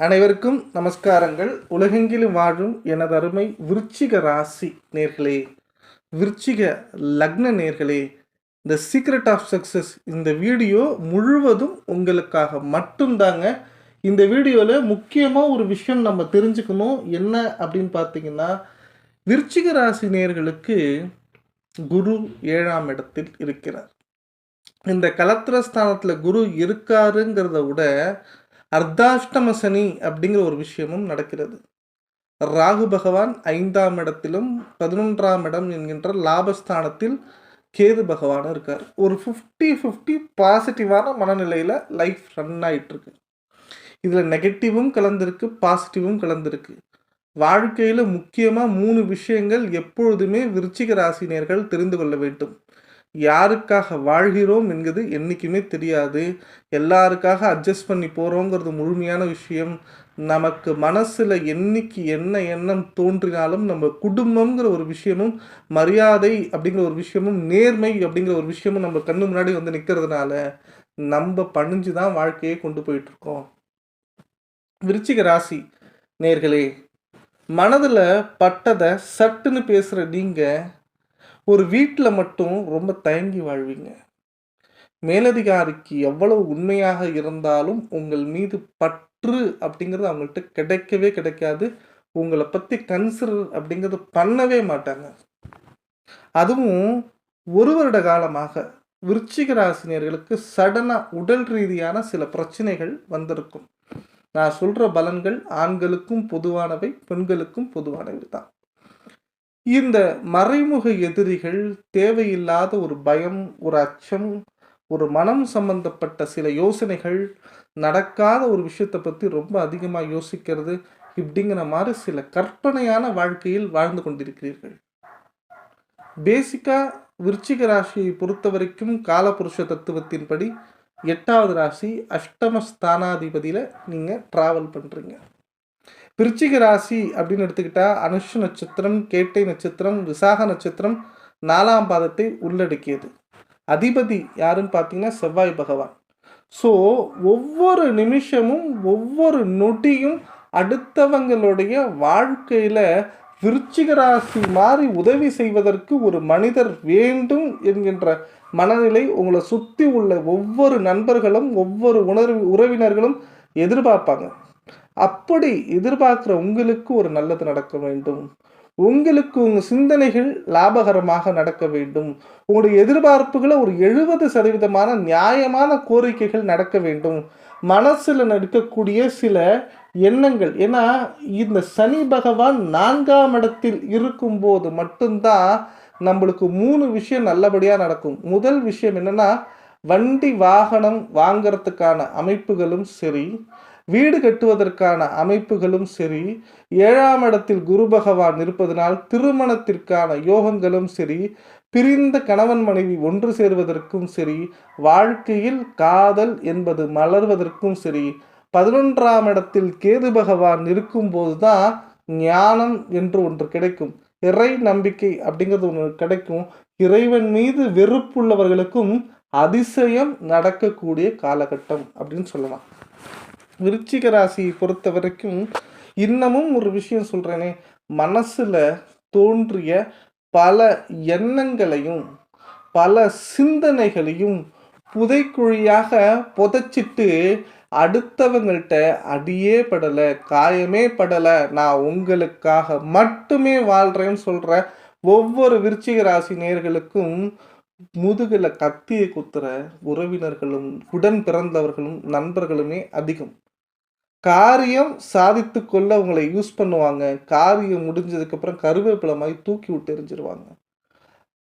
அனைவருக்கும் நமஸ்காரங்கள். உலகெங்கிலும் வாழும் எனது அருமை விருச்சிக ராசி நேர்களே விருச்சிக லக்ன நேர்களே இந்த சீக்ரெட் ஆஃப் சக்ஸஸ் இந்த வீடியோ முழுவதும் உங்களுக்காக மட்டும்தாங்க. இந்த வீடியோவில் முக்கியமாக ஒரு விஷயம் நம்ம தெரிஞ்சுக்கணும். என்ன அப்படின்னு பார்த்தீங்கன்னா விருச்சிக ராசி நேர்களுக்கு குரு ஏழாம் இடத்தில் இருக்கிறார். இந்த கலத்திர ஸ்தானத்தில் குரு இருக்காருங்கிறத விட அர்த்தாஷ்டம சனி அப்படிங்கிற ஒரு விஷயமும் நடக்கிறது. ராகு பகவான் ஐந்தாம் இடத்திலும் பதினொன்றாம் இடம் என்கின்ற லாபஸ்தானத்தில் கேது பகவான் இருக்கார். ஒரு ஃபிஃப்டி ஃபிஃப்டி பாசிட்டிவான மனநிலையில் லைஃப் ரன் ஆகிட்டுருக்கு இதில் நெகட்டிவும் கலந்துருக்கு பாசிட்டிவும் கலந்துருக்கு. வாழ்க்கையில் முக்கியமாக மூணு விஷயங்கள் எப்பொழுதுமே விருச்சிக ராசினியர்கள் தெரிந்து கொள்ள வேண்டும். யாருக்காக வாழ்கிறோம் என்கிறது என்றைக்குமே தெரியாது. எல்லாருக்காக அட்ஜஸ்ட் பண்ணி போகிறோங்கிறது முழுமையான விஷயம். நமக்கு மனசில் என்னைக்கு என்ன எண்ணம் தோன்றினாலும் நம்ம குடும்பங்கிற ஒரு விஷயமும் மரியாதை அப்படிங்கிற ஒரு விஷயமும் நேர்மை அப்படிங்கிற ஒரு விஷயமும் நம்ம கண்ணு முன்னாடி வந்து நிற்கிறதுனால நம்ம பணிஞ்சு தான் வாழ்க்கையை கொண்டு போயிட்டுருக்கோம். விருச்சிக ராசி நேர்களே மனதில் பட்டதை சட்டுன்னு பேசுகிற நீங்கள் ஒரு வீட்டில் மட்டும் ரொம்ப தயங்கி வாழ்வீங்க. மேலதிகாரிக்கு எவ்வளவு உண்மையாக இருந்தாலும் உங்கள் மீது பற்று அப்படிங்கிறது அவங்கள்ட்ட கிடைக்கவே கிடைக்காது. உங்களை பற்றி கன்சிடர் அப்படிங்கிறது பண்ணவே மாட்டாங்க. அதுவும் ஒரு வருட காலமாக விருச்சிக ராசினியர்களுக்கு சடனாக உடல் ரீதியான சில பிரச்சனைகள் வந்திருக்கும். நான் சொல்கிற பலன்கள் ஆண்களுக்கும் பொதுவானவை பெண்களுக்கும் பொதுவானவை தான். இந்த மறைமுக எதிரிகள் தேவையில்லாத ஒரு பயம் ஒரு அச்சம் ஒரு மனம் சம்பந்தப்பட்ட சில யோசனைகள் நடக்காத ஒரு விஷயத்தை பற்றி ரொம்ப அதிகமாக யோசிக்கிறது இப்படிங்கிற மாதிரி சில கற்பனையான வாழ்க்கையில் வாழ்ந்து கொண்டிருக்கிறீர்கள். பேசிக்காக விருச்சிக ராசியை பொறுத்த வரைக்கும் காலபுருஷ தத்துவத்தின்படி எட்டாவது ராசி அஷ்டம ஸ்தானாதிபதியில் நீங்கள் ட்ராவல் பண்ணுறீங்க விருச்சிக ராசி அப்படின்னு எடுத்துக்கிட்டா அனுஷ நட்சத்திரம் கேட்டை நட்சத்திரம் விசாக நட்சத்திரம் நாலாம் பாதத்தை உள்ளடக்கியது. அதிபதி யாருன்னு பார்த்தீங்கன்னா செவ்வாய் பகவான். ஸோ ஒவ்வொரு நிமிஷமும் ஒவ்வொரு நொடியும் அடுத்தவங்களுடைய வாழ்க்கையில் விருச்சிக ராசி மாதிரி உதவி செய்வதற்கு ஒரு மனிதர் வேண்டும் என்கின்ற மனநிலை உங்களை சுற்றி உள்ள ஒவ்வொரு நண்பர்களும் ஒவ்வொரு உணர்வு உறவினர்களும் எதிர்பார்ப்பாங்க. அப்படி எதிர்பார்க்குற உங்களுக்கு ஒரு நல்லது நடக்க வேண்டும். உங்களுக்கு உங்கள் சிந்தனைகள் லாபகரமாக நடக்க வேண்டும். உங்களுடைய எதிர்பார்ப்புகளை ஒரு எழுபது சதவீதமான நியாயமான கோரிக்கைகள் நடக்க வேண்டும். மனசில் நடக்கக்கூடிய சில எண்ணங்கள். ஏன்னா இந்த சனி பகவான் நான்காம் இடத்தில் இருக்கும்போது மட்டும்தான் நம்மளுக்கு மூணு விஷயம் நல்லபடியாக நடக்கும். முதல் விஷயம் என்னென்னா வண்டி வாகனம் வாங்கிறதுக்கான அமைப்புகளும் சரி. வீடு கட்டுவதற்கான அமைப்புகளும் சரி ஏழாம் இடத்தில் குரு பகவான் இருப்பதனால் திருமணத்திற்கான யோகங்களும் சரி பிரிந்த கணவன் மனைவி ஒன்று சேர்வதற்கும் சரி வாழ்க்கையில் காதல் என்பது மலர்வதற்கும் சரி பதினொன்றாம் இடத்தில் கேது பகவான் இருக்கும்போது தான் ஞானம் என்று ஒன்று கிடைக்கும். இறை நம்பிக்கை அப்படிங்கிறது ஒன்று கிடைக்கும். இறைவன் மீது வெறுப்புள்ளவர்களுக்கும் அதிசயம் நடக்கக்கூடிய காலகட்டம் அப்படின்னு சொல்லலாம். விருச்சிக ராசியை பொறுத்த வரைக்கும் இன்னமும் ஒரு விஷயம் சொல்கிறேனே மனசில் தோன்றிய பல எண்ணங்களையும் பல சிந்தனைகளையும் புதைக்குழியாக புதைச்சிட்டு அடுத்தவங்கள்ட்ட அடியே படலை காயமே படலை. நான் உங்களுக்காக மட்டுமே வாழ்கிறேன்னு சொல்கிற ஒவ்வொரு விருச்சிக ராசி நேர்களுக்கும் முதுகில் கத்தியை குத்துற உறவினர்களும் உடன் பிறந்தவர்களும் நண்பர்களுமே அதிகம். காரியம் சாதித்து கொள்ள உங்களை யூஸ் பண்ணுவாங்க. காரியம் முடிஞ்சதுக்கப்புறம் கருவேப்பிலை மாதிரி தூக்கி விட்டு எரிஞ்சிருவாங்க.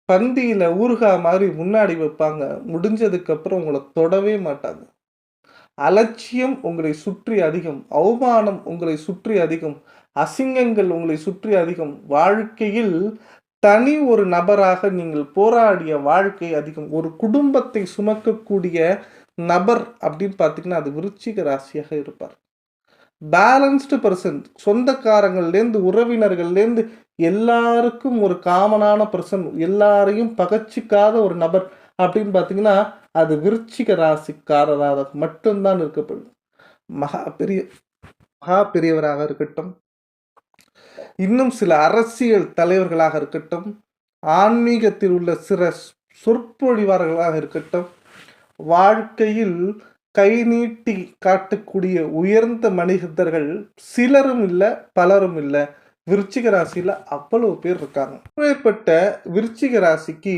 பந்தியில் ஊறுகாய் மாதிரி முன்னாடி வைப்பாங்க. முடிஞ்சதுக்கப்புறம் உங்களை தொடவே மாட்டாங்க. அலட்சியம் உங்களை சுற்றி அதிகம். அவமானம் உங்களை சுற்றி அதிகம். அசிங்கங்கள் உங்களை சுற்றி அதிகம். வாழ்க்கையில் தனி ஒரு நபராக நீங்கள் போராடிய வாழ்க்கை அதிகம். ஒரு குடும்பத்தை சுமக்கக்கூடிய நபர் அப்படின்னு பார்த்தீங்கன்னா அது விருச்சிக ராசியாக இருப்பார். பேலன்ஸ்டு பர்சன் சொந்தக்காரங்கள்லேருந்து உறவினர்கள்லேருந்து எல்லாருக்கும் ஒரு காமனான பர்சன் எல்லாரையும் பகச்சிக்காத ஒரு நபர் அப்படின்னு பார்த்தீங்கன்னா அது விருச்சிக ராசிக்காரராக மட்டும்தான் இருக்கப்படும். மகா பெரிய மகா பெரியவராக இருக்கட்டும். இன்னும் சில அரசியல் தலைவர்களாக இருக்கட்டும். ஆன்மீகத்தில் உள்ள சில சொற்பொழிவார்களாக இருக்கட்டும். வாழ்க்கையில் கை நீட்டி காட்டக்கூடிய உயர்ந்த மனிதர்கள் சிலரும் இல்லை பலரும் இல்லை. விருச்சிக ராசியில் அவ்வளவு பேர் இருக்காங்க. ஏற்பட்ட விருச்சிக ராசிக்கு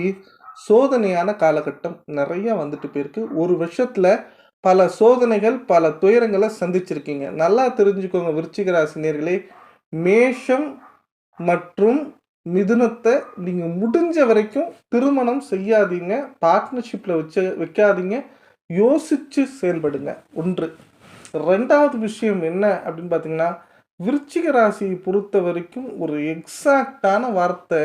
சோதனையான காலகட்டம் நிறைய வந்துட்டு போயிருக்கு. ஒரு வருஷத்துல பல சோதனைகள் பல துயரங்களை சந்திச்சிருக்கீங்க. நல்லா தெரிஞ்சுக்கோங்க விருச்சிக ராசி நேர்களே. மேஷம் மற்றும் மிதுனத்தை நீங்கள் முடிஞ்ச வரைக்கும் திருமணம் செய்யாதீங்க. பார்ட்னர்ஷிப்பில் வச்சு வைக்காதீங்க. யோசித்து செயல்படுங்க. ஒன்று. ரெண்டாவது விஷயம் என்ன அப்படின்னு பார்த்தீங்கன்னா விருச்சிக ராசியை பொறுத்த வரைக்கும் ஒரு எக்ஸாக்டான வார்த்தை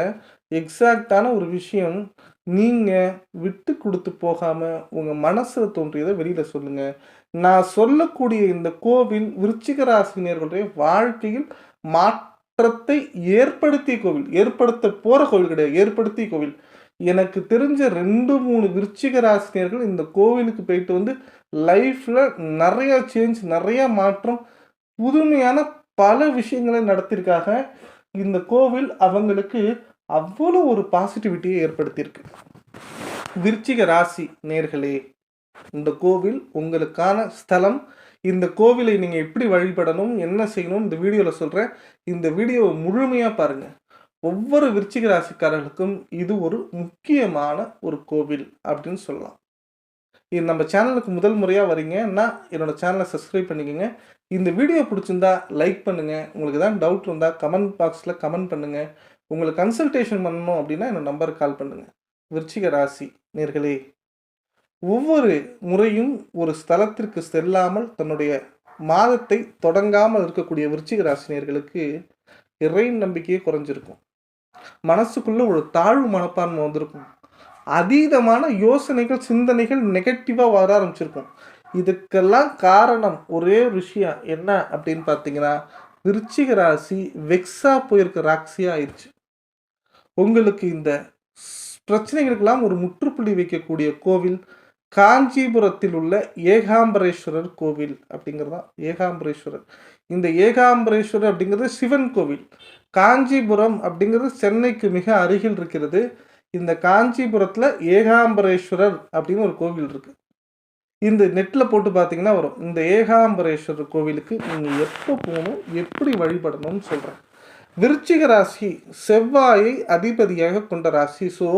எக்ஸாக்டான ஒரு விஷயம் நீங்கள் விட்டு கொடுத்து போகாமல் உங்கள் மனசில் தோன்றியதை வெளியில் சொல்லுங்கள் நான் சொல்லக்கூடிய இந்த கோவில் விருச்சிக ராசினியர்களுடைய வாழ்க்கையில் மாற்றத்தை ஏற்படுத்திய கோவில். ஏற்படுத்த போகிற கோவில் கிடையாது. ஏற்படுத்திய கோவில். எனக்கு தெரிஞ்ச ரெண்டு மூணு விருச்சிக ராசினியர்கள் இந்த கோவிலுக்கு போயிட்டு வந்து லைஃப்பில் நிறையா சேஞ்ச் நிறையா மாற்றம் புதுமையான பல விஷயங்களை நடத்தியிருக்காங்க. இந்த கோவில் அவங்களுக்கு அவ்வளோ ஒரு பாசிட்டிவிட்டியை ஏற்படுத்தியிருக்கு. விருச்சிக ராசி நேர்களே இந்த கோவில் உங்களுக்கான ஸ்தலம். இந்த கோவிலை நீங்கள் எப்படி வழிபடணும் என்ன செய்யணும் இந்த வீடியோவில் சொல்கிறேன் இந்த வீடியோவை முழுமையாக பாருங்கள் ஒவ்வொரு விருச்சிக ராசிக்காரர்களுக்கும் இது ஒரு முக்கியமான ஒரு கோவில் அப்படின்னு சொல்லலாம். இது நம்ம சேனலுக்கு முதல் முறையாக வரீங்கன்னா என்னோட சேனலை சப்ஸ்கிரைப் பண்ணிக்கோங்க. இந்த வீடியோ பிடிச்சிருந்தா லைக் பண்ணுங்கள் உங்களுக்கு தான் டவுட் இருந்தால் கமெண்ட் பாக்ஸில் கமெண்ட் பண்ணுங்கள் உங்களுக்கு கன்சல்டேஷன் பண்ணணும் அப்படின்னா என்னோட நம்பருக்கு கால் பண்ணுங்கள் விருச்சிக ராசி நேர்களே ஒவ்வொரு முறையும் ஒரு ஸ்தலத்திற்கு செல்லாமல் தன்னுடைய மாதத்தை தொடங்காமல் இருக்கக்கூடிய விருச்சிக ராசினியர்களுக்கு இறை நம்பிக்கையே குறைஞ்சிருக்கும். மனசுக்குள்ளே ஒரு தாழ்வு மனப்பான்மை வந்திருக்கும். அதீதமான யோசனைகள் சிந்தனைகள் நெகட்டிவாக வர ஆரம்பிச்சிருக்கும். இதுக்கெல்லாம் காரணம் ஒரே விஷயம். என்ன அப்படின்னு பார்த்தீங்கன்னா விருச்சிக ராசி வெக்ஸா போயிருக்க ராசியாக ஆயிடுச்சு. உங்களுக்கு இந்த பிரச்சனைகளுக்கெல்லாம் ஒரு முற்றுப்புள்ளி வைக்கக்கூடிய கோவில் காஞ்சிபுரத்தில் உள்ள ஏகாம்பரேஸ்வரர் கோவில் அப்படிங்கிறது தான் ஏகாம்பரேஸ்வரர். இந்த ஏகாம்பரேஸ்வரர் அப்படிங்கிறது சிவன் கோவில். காஞ்சிபுரம் அப்படிங்கிறது சென்னைக்கு மிக அருகில் இருக்கிறது. இந்த காஞ்சிபுரத்தில் ஏகாம்பரேஸ்வரர் அப்படின்னு ஒரு கோவில் இருக்குது இந்த நெட்டில் போட்டு பார்த்தீங்கன்னா வரும். இந்த ஏகாம்பரேஸ்வரர் கோவிலுக்கு நீங்கள் எப்போ போகணும் எப்படி வழிபடணும்னு சொல்கிறேன் விருச்சிக ராசி செவ்வாயை அதிபதியாக கொண்ட ராசி. ஸோ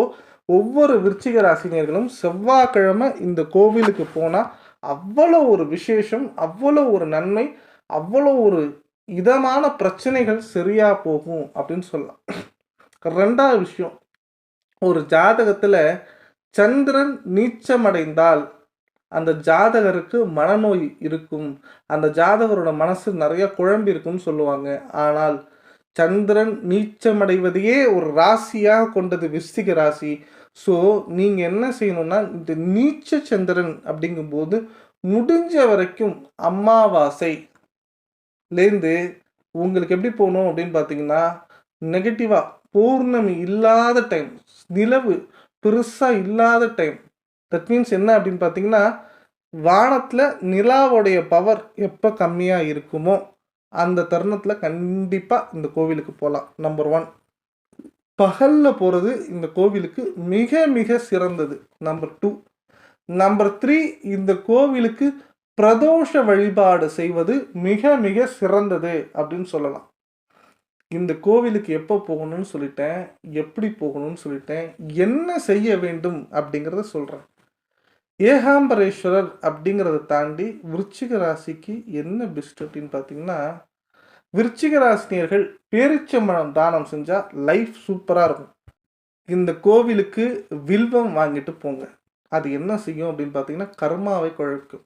ஒவ்வொரு விருச்சிக ராசினியர்களும் செவ்வாய்க்கிழமை இந்த கோவிலுக்கு போனால் அவ்வளோ ஒரு விசேஷம் அவ்வளோ ஒரு நன்மை அவ்வளோ ஒரு இதமான பிரச்சனைகள் சரியாக போகும் அப்படின்னு சொல்லலாம். ரெண்டாவது விஷயம் ஒரு ஜாதகத்தில் சந்திரன் நீச்சமடைந்தால் அந்த ஜாதகருக்கு மனநோய் இருக்கும். அந்த ஜாதகரோட மனசு நிறைய குழம்பி இருக்கும்னு சொல்லுவாங்க. ஆனால் சந்திரன் நீச்சமடைவதையே ஒரு ராசியாக கொண்டது விஸ்திக ராசி. ஸோ நீங்கள் என்ன செய்யணும்னா இந்த நீச்ச சந்திரன் அப்படிங்கும்போது முடிஞ்ச வரைக்கும் அமாவாசை லேருந்து உங்களுக்கு எப்படி போகணும் அப்படின்னு பார்த்தீங்கன்னா நெகட்டிவாக பௌர்ணமி இல்லாத டைம் நிலவு பெருசாக இல்லாத டைம் தட் மீன்ஸ் என்ன அப்படின்னு பார்த்தீங்கன்னா வானத்தில் நிலாவுடைய பவர் எப்போ கம்மியாக இருக்குமோ அந்த தருணத்தில் கண்டிப்பாக இந்த கோவிலுக்கு போகலாம் நம்பர் ஒன் பகலில் போகிறது இந்த கோவிலுக்கு மிக மிக சிறந்தது. நம்பர் டூ நம்பர் த்ரீ இந்த கோவிலுக்கு பிரதோஷ வழிபாடு செய்வது மிக மிக சிறந்தது அப்படின்னு சொல்லலாம். இந்த கோவிலுக்கு எப்போ போகணும்னு சொல்லிட்டேன் எப்படி போகணும்னு சொல்லிட்டேன் என்ன செய்ய வேண்டும் அப்படிங்கிறத சொல்கிறேன் ஏகாம்பரேஸ்வரர் அப்படிங்கிறத தாண்டி விருச்சிக ராசிக்கு என்ன பெஸ்ட் அப்படின்னு பார்த்தீங்கன்னா விருச்சிக ராசினியர்கள் பேரிச்சம்பழம் தானம் செஞ்சால் லைஃப் சூப்பராக இருக்கும். இந்த கோவிலுக்கு வில்வம் வாங்கிட்டு போங்க. அது என்ன செய்யும் அப்படின்னு பார்த்தீங்கன்னா கர்மாவை குழக்கும்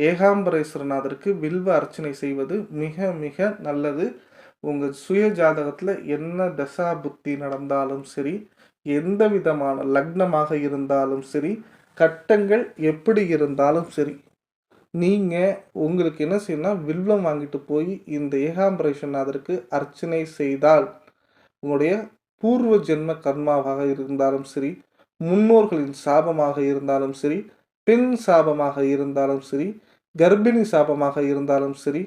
ஏகாம்பரேஸ்வரநாதருக்கு வில்வ அர்ச்சனை செய்வது மிக மிக நல்லது. உங்கள் சுய ஜாதகத்தில் என்ன தசா புத்தி நடந்தாலும் சரி எந்த விதமான லக்னமாக இருந்தாலும் சரி கட்டங்கள் எப்படி இருந்தாலும் சரி நீங்கள் உங்களுக்கு என்ன செய்யணும்னா வில்வம் வாங்கிட்டு போய் இந்த ஏகாம்பரேஸ்வரநாதருக்கு அர்ச்சனை செய்தால் உங்களுடைய பூர்வ ஜென்ம கர்மாவாக இருந்தாலும் சரி முன்னோர்களின் சாபமாக இருந்தாலும் சரி பெண் சாபமாக இருந்தாலும் சரி கர்ப்பிணி சாபமாக இருந்தாலும் சரி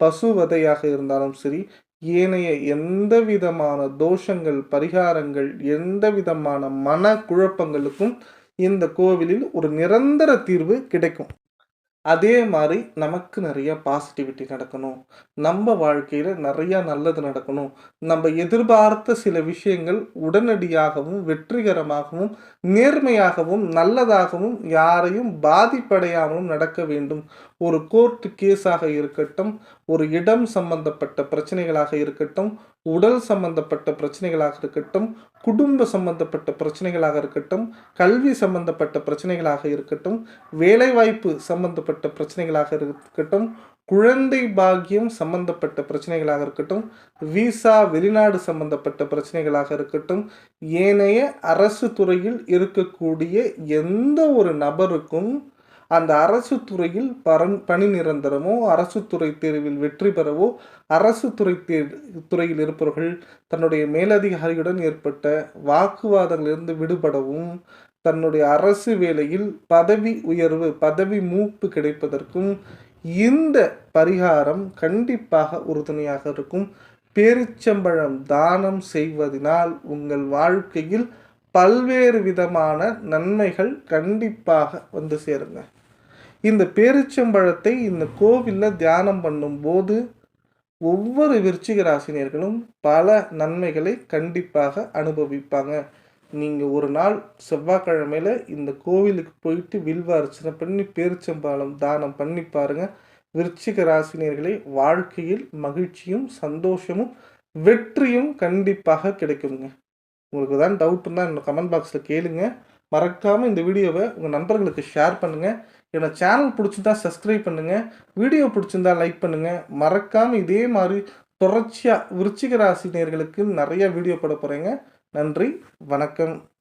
பசுவதையாக இருந்தாலும் சரி ஏனைய எந்த விதமான தோஷங்கள் பரிகாரங்கள் எந்த விதமான மன குழப்பங்களுக்கும் இந்த கோவிலில் ஒரு நிரந்தர தீர்வு கிடைக்கும். அதே மாதிரி நமக்கு நிறைய பாசிட்டிவிட்டி நடக்கணும். நம்ம வாழ்க்கையில் நிறையா நல்லது நடக்கணும். நம்ம எதிர்பார்த்த சில விஷயங்கள் உடனடியாகவும் வெற்றிகரமாகவும் நேர்மையாகவும் நல்லதாகவும் யாரையும் பாதிப்படையாமலும் நடக்க வேண்டும். ஒரு கோர்ட்டு கேஸாக இருக்கட்டும் ஒரு இடம் சம்பந்தப்பட்ட பிரச்சனைகளாக இருக்கட்டும் உடல் சம்பந்தப்பட்ட பிரச்சனைகளாக இருக்கட்டும் குடும்ப சம்பந்தப்பட்ட பிரச்சனைகளாக இருக்கட்டும் கல்வி சம்பந்தப்பட்ட பிரச்சனைகளாக இருக்கட்டும் வேலைவாய்ப்பு சம்பந்தப்பட்ட பிரச்சனைகளாக இருக்கட்டும் குழந்தை பாக்கியம் சம்பந்தப்பட்ட பிரச்சனைகளாக இருக்கட்டும் விசா வெளிநாடு சம்பந்தப்பட்ட பிரச்சனைகளாக இருக்கட்டும் ஏனைய அரசு துறையில் இருக்கக்கூடிய எந்த ஒரு நபருக்கும் அந்த அரசு துறையில் பரன் பணி நிரந்தரமோ அரசு துறை தேர்வில் வெற்றி பெறவோ அரசு துறை தே துறையில் இருப்பவர்கள் தன்னுடைய மேலதிகாரியுடன் ஏற்பட்ட வாக்குவாதங்களிலிருந்து விடுபடவும் தன்னுடைய அரசு வேலையில் பதவி உயர்வு பதவி மூப்பு கிடைப்பதற்கும் இந்த பரிகாரம் கண்டிப்பாக உறுதுணையாக இருக்கும். பேரிச்சம்பழம் தானம் செய்வதனால் உங்கள் வாழ்க்கையில் பல்வேறு விதமான நன்மைகள் கண்டிப்பாக வந்து சேருங்க. இந்த பேரிச்சம்பழத்தை இந்த கோவிலில் தியானம் பண்ணும்போது ஒவ்வொரு விருச்சிக ராசினியர்களும் பல நன்மைகளை கண்டிப்பாக அனுபவிப்பாங்க. நீங்கள் ஒரு நாள் செவ்வாய்க்கிழமையில் இந்த கோவிலுக்கு போயிட்டு வில்வ அர்ச்சனை பண்ணி பேரிச்சம்பாலம் தானம் பண்ணி பாருங்கள் விருச்சிக ராசினியர்களே வாழ்க்கையில் மகிழ்ச்சியும் சந்தோஷமும் வெற்றியும் கண்டிப்பாக கிடைக்குங்க. உங்களுக்கு தான் டவுட் இருந்தால் கமெண்ட் பாக்ஸில் கேளுங்க. மறக்காமல் இந்த வீடியோவை உங்கள் நண்பர்களுக்கு ஷேர் பண்ணுங்கள் என்னோடய சேனல் பிடிச்சிருந்தா சப்ஸ்கிரைப் பண்ணுங்கள் வீடியோ பிடிச்சிருந்தா லைக் பண்ணுங்கள் மறக்காமல் இதே மாதிரி தொடர்ச்சியாக விருச்சிக ராசி நேர்களுக்கு நிறைய வீடியோ போட போகிறேங்க நன்றி வணக்கம்.